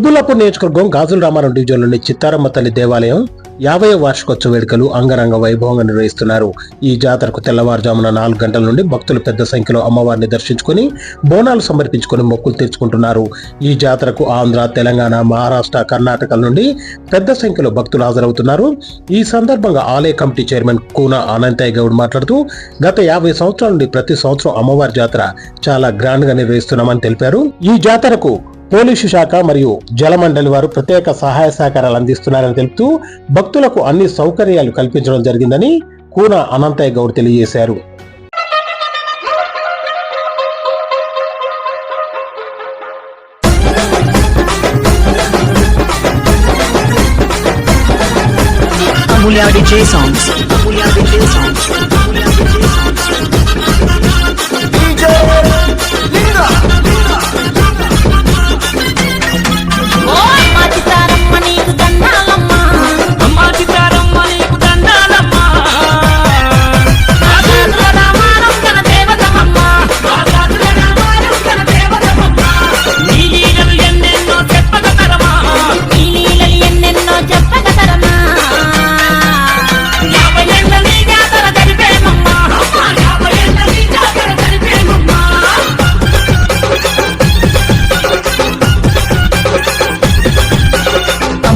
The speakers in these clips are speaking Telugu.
ముద్దులపూర్ నియోజకవర్గం గాజుల రామారావు డివిజన్లోని చిత్తారమ్మ తల్లి దేవాలయం యాభై వార్షికోత్సవ వేడుకలు అంగరంగ వైభవంగా నిర్వహిస్తున్నారు. ఈ జాతరకు తెల్లవారుజామున నాలుగు గంటల నుండి భక్తులు పెద్ద సంఖ్యలో అమ్మవారిని దర్శించుకుని బోనాలు సమర్పించుకుని మొక్కులు తీర్చుకుంటున్నారు. ఈ జాతరకు ఆంధ్ర తెలంగాణ మహారాష్ట్ర కర్ణాటక నుండి పెద్ద సంఖ్యలో భక్తులు హాజరవుతున్నారు. ఈ సందర్భంగా ఆలయ కమిటీ చైర్మన్ కూన అనంతయ్య గౌడ్ మాట్లాడుతూ గత యాభై సంవత్సరాల నుండి ప్రతి సంవత్సరం అమ్మవారి జాతర చాలా గ్రాండ్గా నిర్వహిస్తున్నామని తెలిపారు. ఈ జాతరకు పోలీసు శాఖ మరియు జలమండలి వారు ప్రత్యేక సహాయ సహకారాలు అందిస్తున్నారని తెలుపుతూ భక్తులకు అన్ని సౌకర్యాలు కల్పించడం జరిగిందని కూన అనంతయ్య గౌడ్ తెలియజేశారు songs. Songs.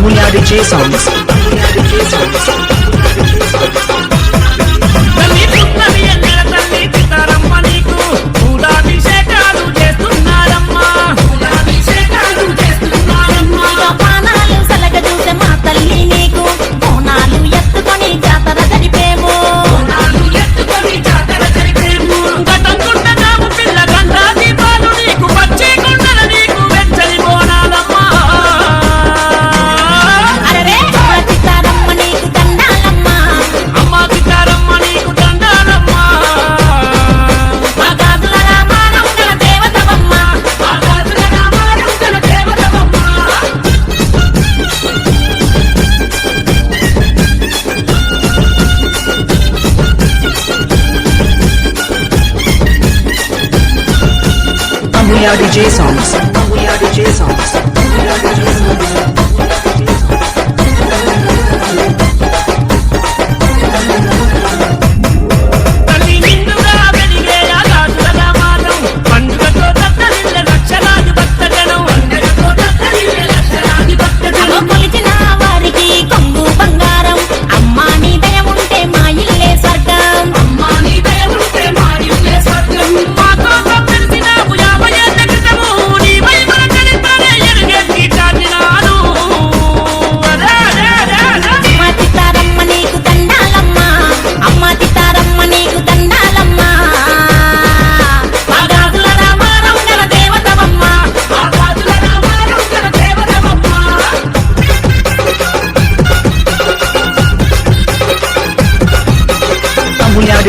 Tamil Nadu J songs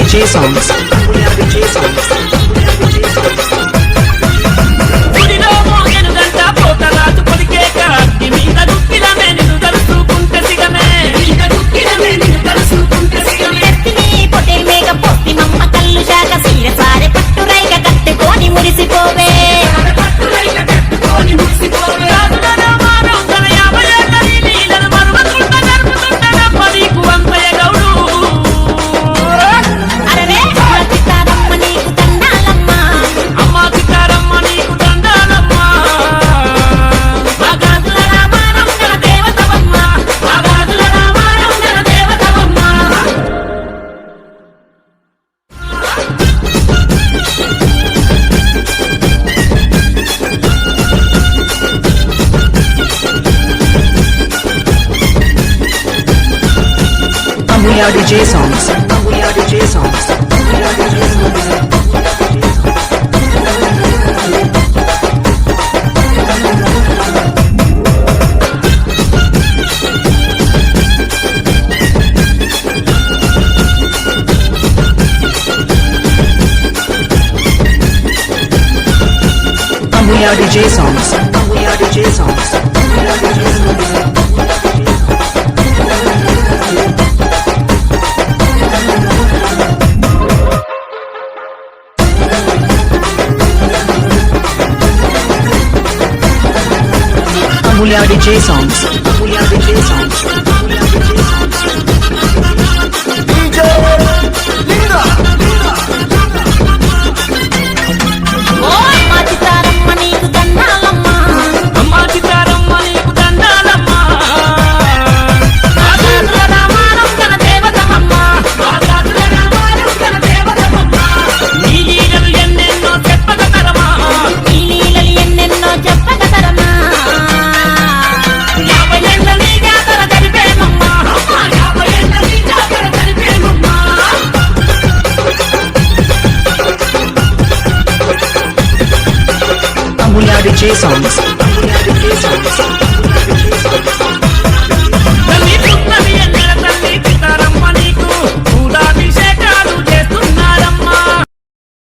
Vijay songs Vijay songs మురిసిపోవే. Kuya DJ Songs. Kuya DJ Songs. Kuya DJ Songs. Kuya DJ Songs. Kuya DJ Songs. We are DJ songs. We are DJ songs.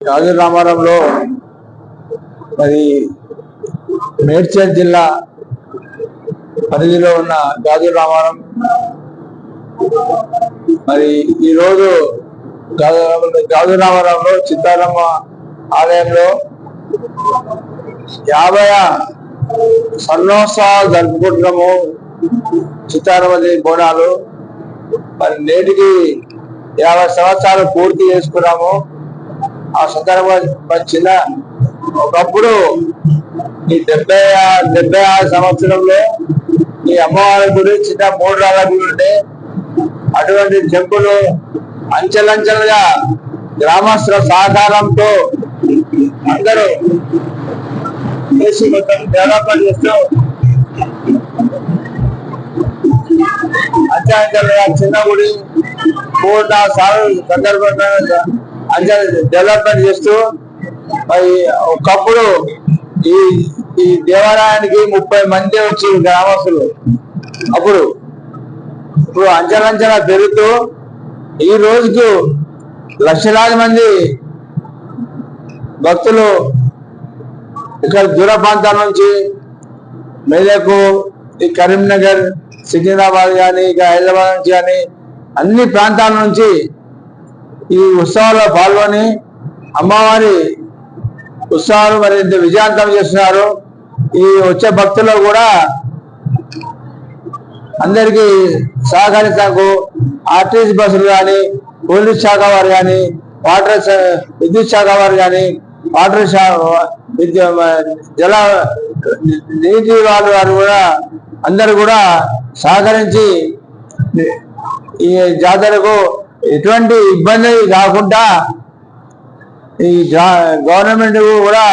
Raju రామారంలో మరి మేడ్చల్ జిల్లా పరిధిలో ఉన్న గాజు రామారం మరి ఈరోజు గాజు రామారంలో చిత్తారమ్మ ఆలయంలో యాభై సన్నోత్సవాలు జరుపుకుంటున్నాము చిత్తారమది బోనాలు. మరి నేటికి యాభై సంవత్సరాలు పూర్తి చేసుకున్నాము. ఆ సందర్భం చిన్న ఒకప్పుడు ఈ డెబ్బై ఆ- డెబ్బై ఆరు సంవత్సరంలో ఈ అమ్మవారి గుడి చిన్న మూడు రాళ్ళ గుడి ఉండే అటువంటి టెంపుల్ అంచెలంచెలుగా గ్రామస్తుల సహకారంతో అందరూ చేసి మొత్తం డెవలప్మెంట్ చేస్తూ అంచెలంచెలుగా చిన్న గుడి మూడు నాలుగు సార్లు సందర్భంగా అంటే డెవలప్మెంట్ చేస్తూ మరి ఒకప్పుడు ఈ ఈ దేవాలయానికి ముప్పై మంది వచ్చి గ్రామస్తులు. అప్పుడు ఇప్పుడు అంచనంచనా పెరుగుతూ ఈ రోజుకు లక్షలాది మంది భక్తులు ఇక్కడ దూర ప్రాంతాల నుంచి మెదకు ఈ కరీంనగర్ సికింద్రాబాద్ కానీ ఇక హైదరాబాద్ నుంచి కానీ అన్ని ప్రాంతాల నుంచి ఈ ఉత్సవాల్లో పాల్గొని అమ్మవారి ఉత్సవాలు మరి ఇంత విజయవంతం చేస్తున్నారు. ఈ వచ్చే భక్తులు కూడా అందరికీ సహకరించకు ఆర్టీసీ బస్సులు కానీ పోలీస్ శాఖ వారు కానీ వాటర్ విద్యుత్ శాఖ వారు కానీ వాటర్ జల నీటి వాళ్ళు వారు కూడా అందరూ కూడా సహకరించి ఈ జాతరకు ఎటువంటి ఇబ్బంది కాకుండా ఈ గవర్నమెంట్ కూడా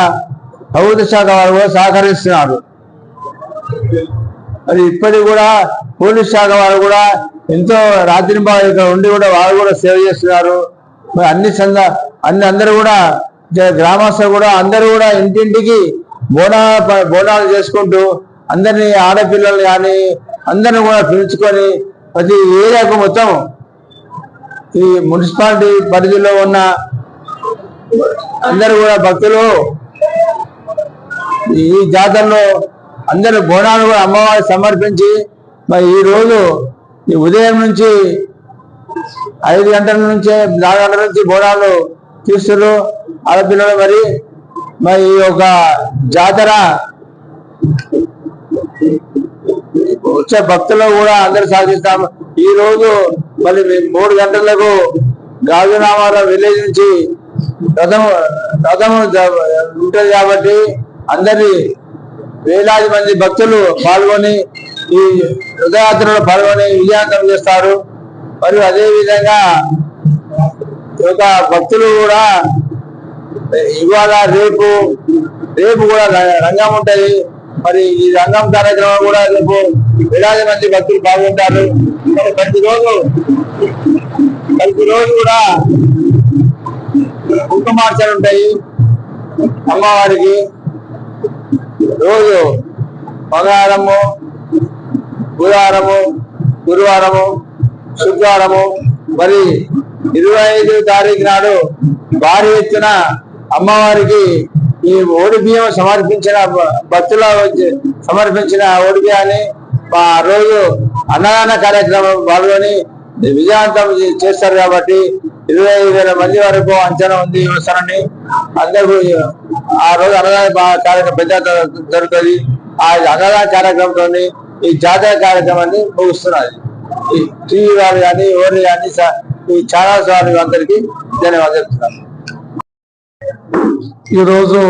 ప్రభుత్వ శాఖ వారు కూడా సహకరిస్తున్నారు. మరి ఇప్పటికి కూడా పోలీస్ శాఖ వారు కూడా ఎంతో రాత్రి ఇక్కడ ఉండి కూడా వారు కూడా సేవ చేస్తున్నారు. మరి అన్ని సంద అన్ని అందరూ కూడా గ్రామస్తులు కూడా అందరూ కూడా ఇంటింటికి బోనా ప- బోనాలు చేసుకుంటూ అందరినీ ఆడపిల్లలు కానీ అందరిని కూడా పిలుచుకొని ప్రతి ఏరియాకు మొత్తం ఈ మున్సిపాలిటీ పరిధిలో ఉన్న అందరూ కూడా భక్తులు ఈ జాతరలో అందరూ బోనాలు కూడా అమ్మవారికి సమర్పించి మరి ఈ రోజు ఈ ఉదయం నుంచి ఐదు గంటల నుంచి నాలుగు గంటల నుంచి బోనాలు తీస్తున్నారు ఆడపిల్లలు మరి. మరి ఈ యొక్క జాతర వచ్చే భక్తులు కూడా అందరు సాధిస్తాము. ఈ రోజు మరి మేము మూడు గంటలకు గాజునామాలో విలేజ్ నుంచి రథం రథం జ- ఉంటది కాబట్టి అందరి వేలాది మంది భక్తులు పాల్గొని ఈ రథయాత్రలో పాల్గొని విజయాంతం చేస్తారు. మరియు అదే విధంగా యొక్క భక్తులు కూడా ఇవాళ రేపు రేపు కూడా ర- రంగం ఉంటది. మరి ఈ రంగం కార్యక్రమం కూడా రేపు వేలాది మంది భక్తులు బాగుంటారు మరి పద్ది రోజు కూడా కుంకుమార్చలు ఉంటాయి అమ్మవారికి. రోజు మంగళవారము బుధవారము గురువారము శుక్రవారము మరి ఇరవై ఐదు తారీఖు నాడు భారీ ఎత్తున అమ్మవారికి ఈ ఓడి బియ్యం సమర్పించిన భక్తుల సమర్పించిన ఓడి బియ్యాన్ని ఆ రోజు అన్నదాన కార్యక్రమం పాల్గొని విజయవంతం చేస్తారు కాబట్టి ఇరవై ఐదు వేల మంది వరకు అంచనా ఉంది వస్తారని అందరూ ఆ రోజు అన్నదాన కార్యక్రమం పెద్ద దొరుకుతుంది జరుగుతుంది ఆ అన్నదాన కార్యక్రమంతో ఈ జాతర కార్యక్రమాన్ని ముగుస్తున్నది. ఈ టీవీ కానీ ఎవరు కానీ ఈ ఛానల్స్ వారి అందరికీ ధన్యవాదాలు చెప్తున్నాను. ఈరోజు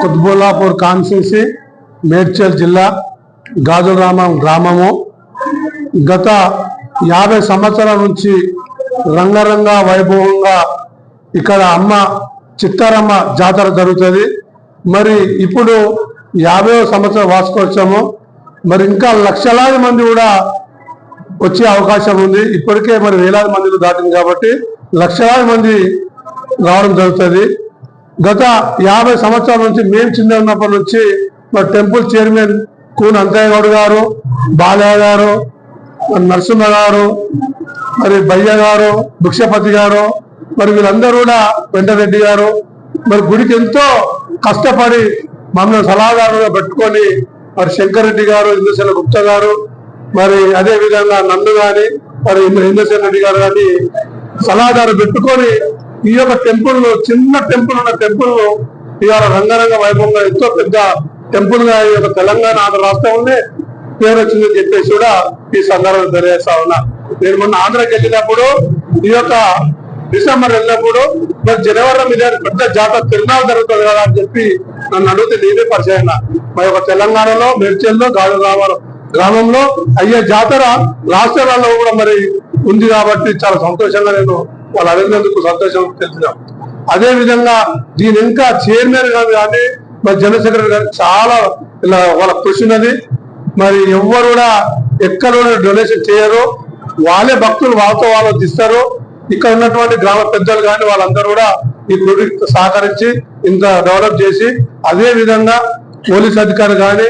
కుత్బుల్లాపూర్ కాన్స్టిట్యూన్సీ మేడ్చల్ జిల్లా గాజురామం గ్రామము. గత యాభై సంవత్సరాల నుంచి రంగరంగ వైభవంగా ఇక్కడ అమ్మ చిత్తారమ్మ జాతర జరుగుతుంది. మరి ఇప్పుడు యాభై సంవత్సరం వార్షికోత్సవము. మరి ఇంకా లక్షలాది మంది కూడా వచ్చే అవకాశం ఉంది. ఇప్పటికే మరి వేలాది మందిలో దాటింది కాబట్టి లక్షలాది మంది రావడం జరుగుతుంది. గత యాభై సంవత్సరాల నుంచి మేము చిన్న ఉన్నప్పటి నుంచి మరి టెంపుల్ చైర్మన్ కూన అంతయ్యగౌడ్ గారు బాలయ్య గారు మరి నరసింహ గారు మరి బయ్య గారు భిక్షపతి గారు మరి వీళ్ళందరూ కూడా వెంకటరెడ్డి గారు మరి గుడికి ఎంతో కష్టపడి మమ్మల్ని సలహాదారుగా పెట్టుకొని మరి శంకర్రెడ్డి గారు ఇంద్రసేన గుప్తా గారు మరి అదే విధంగా నన్ను కానీ మరి ఇంద్రసేన రెడ్డి గారు కానీ సలహాదారు పెట్టుకొని ఈ యొక్క టెంపుల్ చిన్న టెంపుల్ ఉన్న టెంపుల్ ఇవాళ రంగరంగ వైభవంగా ఎంతో పెద్ద టెంపుల్గా ఈ యొక్క తెలంగాణ ఆంధ్ర రాష్ట్రంలోనే పేరు వచ్చిందని చెప్పేసి కూడా ఈ సందర్భంగా తెలియజేస్తా ఉన్నా. నేను మొన్న ఆంధ్రకి వెళ్ళినప్పుడు ఈ యొక్క డిసెంబర్ వెళ్ళినప్పుడు మరి జనవరిలో మీద పెద్ద జాతర తిరునాలు జరుగుతుంది కదా అని చెప్పి నన్ను అడిగితే నేనే పరిచయం మా యొక్క ఒక తెలంగాణలో మెర్చెల్లో గాడు గ్రామాలు గ్రామంలో అయ్యే జాతర రాష్ట్రాలలో కూడా మరి ఉంది కాబట్టి చాలా సంతోషంగా నేను వాళ్ళు అడిగినందుకు సంతోషం తెలుసున్నాం అదే విధంగా దీని ఇంకా చైర్మన్ గారు కానీ మరి జనరల్ సెక్రటరీ గారు చాలా ఇలా వాళ్ళ కృషి ఉన్నది. మరి ఎవ్వరు కూడా ఎక్కడ కూడా డొనేషన్ చేయరు. వాళ్ళే భక్తులు వాళ్ళతో వాళ్ళు ఇస్తారు ఇక్కడ ఉన్నటువంటి గ్రామ పెద్దలు కానీ వాళ్ళందరూ కూడా ఈ గుడికి సహకరించి ఇంత డెవలప్ చేసి అదే విధంగా పోలీస్ అధికారులు కానీ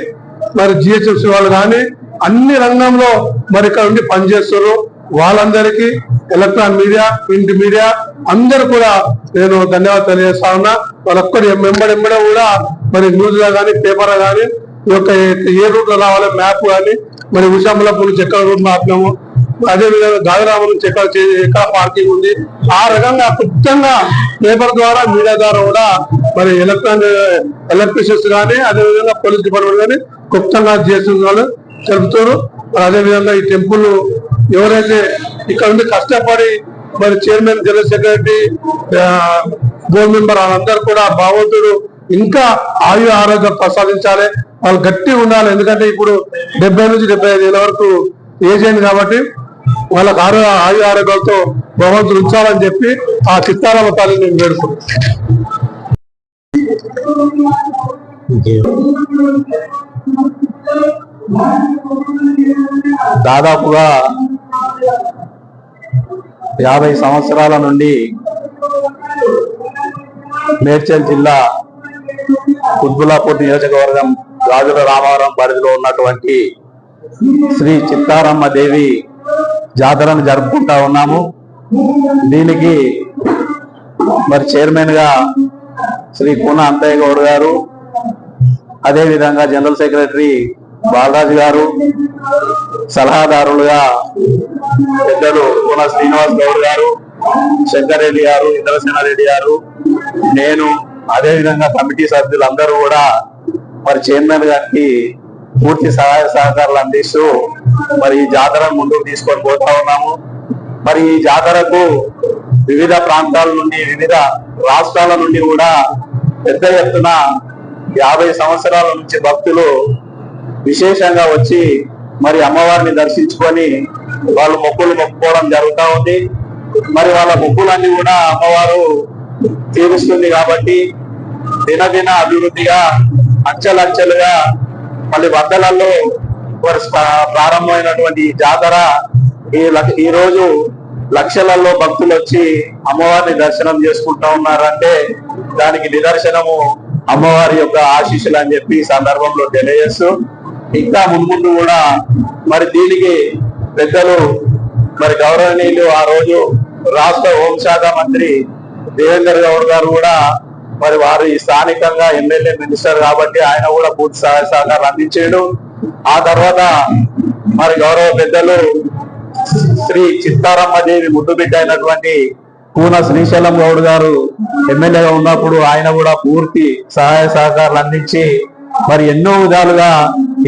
మరి జిహెచ్ఎంసీ వాళ్ళు కానీ అన్ని రంగంలో మరి ఇక్కడ ఉండి పనిచేస్తారు వాళ్ళందరికీ ఎలక్ట్రానిక్ మీడియా ప్రింట్ మీడియా అందరు కూడా నేను ధన్యవాదాలు తెలియజేస్తా ఉన్నా. వాళ్ళొక్కడి వెంబడెంబడే కూడా మరి న్యూస్లో కానీ పేపర్లో కానీ ఈ యొక్క ఏ రూట్లో రావాలి మ్యాప్ కానీ మరి ఉషాంబలపూర్ నుంచి ఎక్కడ రూట్ ఆపినాము అదే విధంగా గాజరామ నుంచి ఎక్కడ ఎక్కడ పార్కింగ్ ఉంది. ఆ రకంగా క్లుప్తంగా పేపర్ ద్వారా మీడియా ద్వారా కూడా మరి ఎలక్ట్రానిక్ ఎలక్ట్రిషియన్స్ కానీ అదే విధంగా పోలీస్ డిపార్ట్మెంట్ కానీ క్లుప్తంగా చేస్తున్న వాళ్ళు తెలుపుతారు మరి అదే విధంగా ఈ టెంపుల్ ఎవరైతే ఇక్కడ ఉండి కష్టపడి మరి chairman general secretary board member వాళ్ళందరూ కూడా భగవంతుడు ఇంకా ఆయు ఆరోగ్యం ప్రసాదించాలి. వాళ్ళు గట్టిగా ఉండాలి. ఎందుకంటే ఇప్పుడు డెబ్బై నుంచి డెబ్బై ఐదు ఏళ్ళ వరకు ఏజ్ అయింది కాబట్టి వాళ్ళకి ఆరో ఆయు ఆరోగ్యాలతో భగవంతుడు ఉంచాలని చెప్పి ఆ చిత్తారామ తల్లిని నేను వేడుకున్నాను దాదాపుగా యాభై సంవత్సరాల నుండి మేడ్చల్ జిల్లా కుత్బుల్లాపూర్ నియోజకవర్గం రాజుల రామవరం పరిధిలో ఉన్నటువంటి శ్రీ చిత్తారమ్మ దేవి జాతరను జరుపుకుంటా ఉన్నాము. దీనికి మరి చైర్మన్గా శ్రీ కూన అంతయ్య గౌడ్ గారు అదేవిధంగా జనరల్ సెక్రటరీ బాలరాజు గారు సలహాదారులుగా పెద్దలు కూన శ్రీనివాస్ గౌడ్ గారు శంకర్ రెడ్డి గారు ఇంద్రసేనారెడ్డి గారు నేను అదేవిధంగా కమిటీ సభ్యులందరూ కూడా మరి చైర్మన్ గారికి పూర్తి సహాయ సహకారాలు అందిస్తూ మరి ఈ జాతరను ముందుకు తీసుకొని పోతా ఉన్నాము. మరి ఈ జాతరకు వివిధ ప్రాంతాల నుండి వివిధ రాష్ట్రాల నుండి కూడా పెద్ద ఎత్తున యాభై సంవత్సరాల నుంచి భక్తులు విశేషంగా వచ్చి మరి అమ్మవారిని దర్శించుకొని వాళ్ళు మొక్కులు మొక్కుకోవడం జరుగుతూ ఉంది. మరి వాళ్ళ మొక్కులన్నీ కూడా అమ్మవారు తీరుస్తుంది కాబట్టి దినదిన అభివృద్ధిగా అంచెలంచెలుగా మళ్ళీ వందలలో ప్రారంభమైనటువంటి జాతర ఈ లక్ష- ఈ రోజు లక్షలలో భక్తులు వచ్చి అమ్మవారిని దర్శనం చేసుకుంటా ఉన్నారంటే దానికి నిదర్శనము అమ్మవారి యొక్క ఆశీస్సులు అని చెప్పి ఈ సందర్భంలో తెలియజేస్తూ ఇంకా ముందు కూడా మరి దీనికి పెద్దలు మరి గౌరవనీయులు ఆ రోజు రాష్ట్ర హోంశాఖ మంత్రి దేవేందర్ గౌడ్ గారు కూడా మరి వారు స్థానికంగా ఎమ్మెల్యే మినిస్టర్ కాబట్టి ఆయన కూడా పూర్తి సహాయ సహకారాలు అందించాడు. ఆ తర్వాత మరి గౌరవ పెద్దలు శ్రీ చిత్తారమ్మ దేవి ముద్దు బిడ్డ అయినటువంటి కూన శ్రీశైలం గౌడ్ గారు ఎమ్మెల్యేగా ఉన్నప్పుడు ఆయన కూడా పూర్తి సహాయ సహకారాలు అందించి మరి ఎన్నో విధాలుగా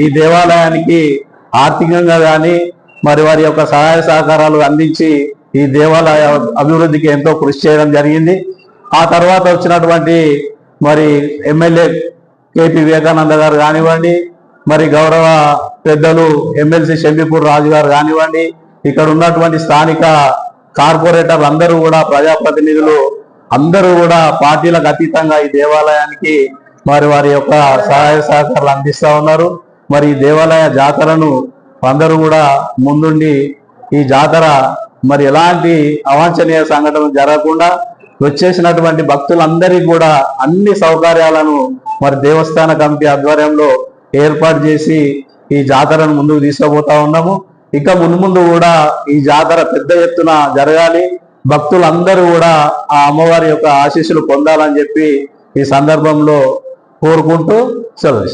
ఈ దేవాలయానికి ఆర్థికంగా కానీ మరి వారి యొక్క సహాయ సహకారాలు అందించి ఈ దేవాలయ అభివృద్ధికి ఎంతో కృషి చేయడం జరిగింది. ఆ తర్వాత వచ్చినటువంటి మరి ఎమ్మెల్యే కేపీ వివేకానంద గారు కానివ్వండి మరి గౌరవ పెద్దలు ఎమ్మెల్సీ షంబిపూర్ రాజు గారు కానివ్వండి ఇక్కడ ఉన్నటువంటి స్థానిక కార్పొరేటర్లు అందరూ కూడా ప్రజాప్రతినిధులు అందరూ కూడా పార్టీలకు అతీతంగా ఈ దేవాలయానికి మరి వారి యొక్క సహాయ సహకారాలు అందిస్తా ఉన్నారు. మరి దేవాలయ జాతరను అందరూ కూడా ముందుండి ఈ జాతర మరి ఎలాంటి అవాంఛనీయ సంఘటనలు జరగకుండా వచ్చేసినటువంటి భక్తులందరికీ కూడా అన్ని సౌకర్యాలను మరి దేవస్థాన కమిటీ ఆధ్వర్యంలో ఏర్పాటు చేసి ఈ జాతరను ముందుకు తీసుకుపోతా ఉన్నాము. ఇక మున్ముందు కూడా ఈ జాతర పెద్ద ఎత్తున జరగాలి. భక్తులందరూ కూడా ఆ అమ్మవారి యొక్క ఆశీస్సులు పొందాలని చెప్పి ఈ సందర్భంలో కోరుకుంటూ సెలవు